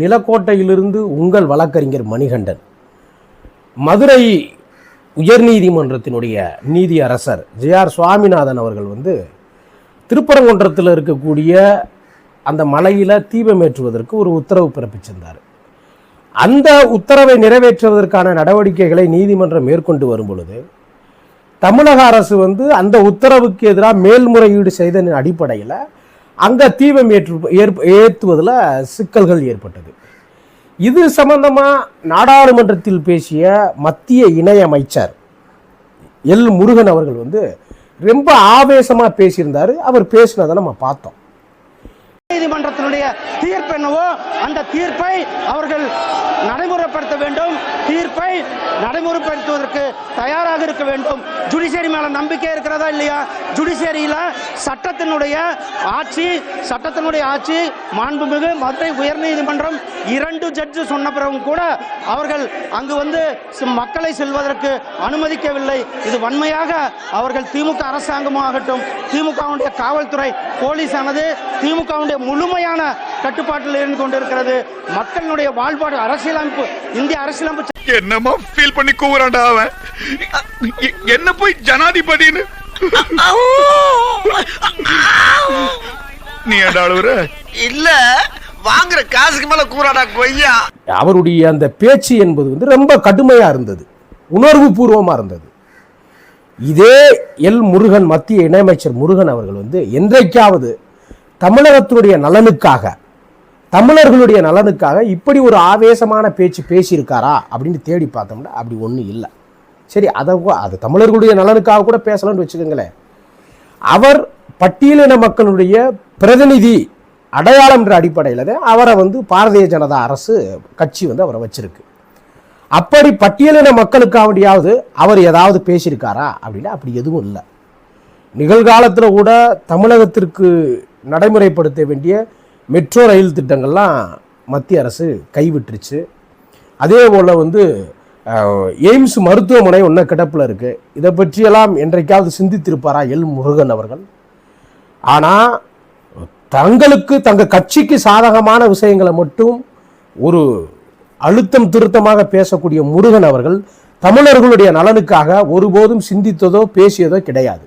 நிலக்கோட்டையிலிருந்து உங்கள் வழக்கறிஞர் மணிகண்டன். மதுரை உயர்நீதிமன்றத்தினுடைய நீதி அரசர் ஜே ஆர் சுவாமிநாதன் அவர்கள் வந்து திருப்பரங்குன்றத்தில் இருக்கக்கூடிய அந்த மலையில் தீபமேற்றுவதற்கு ஒரு உத்தரவு பிறப்பிச்சிருந்தார். அந்த உத்தரவை நிறைவேற்றுவதற்கான நடவடிக்கைகளை நீதிமன்றம் மேற்கொண்டு வரும் பொழுது தமிழக அரசு வந்து அந்த உத்தரவுக்கு எதிராக மேல்முறையீடு செய்ததன் அடிப்படையில் அங்கே தீபம் ஏற்று ஏற்ப ஏற்றுவதில் சிக்கல்கள் ஏற்பட்டது. இது சம்பந்தமாக நாடாளுமன்றத்தில் பேசிய மத்திய இணையமைச்சர் எல் முருகன் அவர்கள் வந்து ரொம்ப ஆவேசமாக பேசியிருந்தார். அவர் பேசினதை நம்ம பார்த்தோம். நீதிமன்றத்தினுடைய தீர்ப்பு என்னவோ அந்த தீர்ப்பை அவர்கள் நடைமுறைப்படுத்த வேண்டும். தீர்ப்பை நடைமுறைப்படுத்துவதற்கு தயாராக இருக்க வேண்டும். ஜுடிஷியரி மேல நம்பிக்கை இருக்கிறதா இல்லையா? ஜுடிஷியரியில சட்டத்தினுடைய ஆட்சி சட்டத்தினுடைய ஆட்சி மாண்புமிகு மதுரை உயர்நீதிமன்றம் இரண்டு ஜட்ஜு சொன்ன பிறகும் கூட அவர்கள் அங்கு வந்து மக்களை செல்வதற்கு அனுமதிக்கவில்லை. இது வன்மையாக அவர்கள் திமுக அரசாங்கமாகட்டும் திமுகவுடைய காவல்துறை போலீஸானது திமுகவுடைய முழுமையான கட்டுப்பாட்டில் இருந்து கொண்டிருக்கிறது. மக்களுடைய வாழ்பாடு அரசியலமைப்பு இந்திய அரசியலமைப்பு என்னமா ஃபீல் பண்ணி கூவுறான்டா அவன். எ- என்ன போய் ஜனாதிபதின்னு? நீ அழுவுற? இல்ல வாங்குற காசுக்கு மேல கூறாடா கொய்யா. அவருடைய அந்த பேச்சு என்பது வந்து ரொம்ப கடுமையாக இருந்தது. உணர்வு பூர்வமாக இருந்தது. இதே எல் முருகன் மத்திய இணையமைச்சர் முருகன் அவர்கள் வந்து என்றைக்காவது தமிழகத்தினுடைய நலனுக்காக தமிழர்களுடைய நலனுக்காக இப்படி ஒரு ஆவேசமான பேச்சு பேசியிருக்காரா அப்படின்னு தேடி பார்த்தோம்னா அப்படி ஒன்றும் இல்லை. சரி அதை அது தமிழர்களுடைய நலனுக்காக கூட பேசலாம்னு வச்சுக்கோங்களேன். அவர் பட்டியலின மக்களுடைய பிரதிநிதி அடையாளம்ன்ற அடிப்படையில் தான் அவரை வந்து பாரதிய ஜனதா அரசு கட்சி வந்து அவரை வச்சிருக்கு. அப்படி பட்டியலின மக்களுக்காவடியாவது அவர் ஏதாவது பேசியிருக்காரா அப்படின்னா அப்படி எதுவும் இல்லை. நிகழ்காலத்தில் கூட தமிழகத்திற்கு நடைமுறைப்படுத்த வேண்டிய மெட்ரோ ரயில் திட்டங்கள்லாம் மத்திய அரசு கைவிட்டுருச்சு. அதே போல் வந்து எய்ம்ஸ் மருத்துவமனை ஒன்றும் கிடப்பில் இருக்குது இதை பற்றியெல்லாம் என்றைக்காவது சிந்தித்திருப்பாரா எல் முருகன் அவர்கள்? ஆனால் தங்களுக்கு தங்கள் கட்சிக்கு சாதகமான விஷயங்களை மட்டும் ஒரு அழுத்தம் திருத்தமாக பேசக்கூடிய முருகன் அவர்கள் தமிழர்களுடைய நலனுக்காக ஒருபோதும் சிந்தித்ததோ பேசியதோ கிடையாது.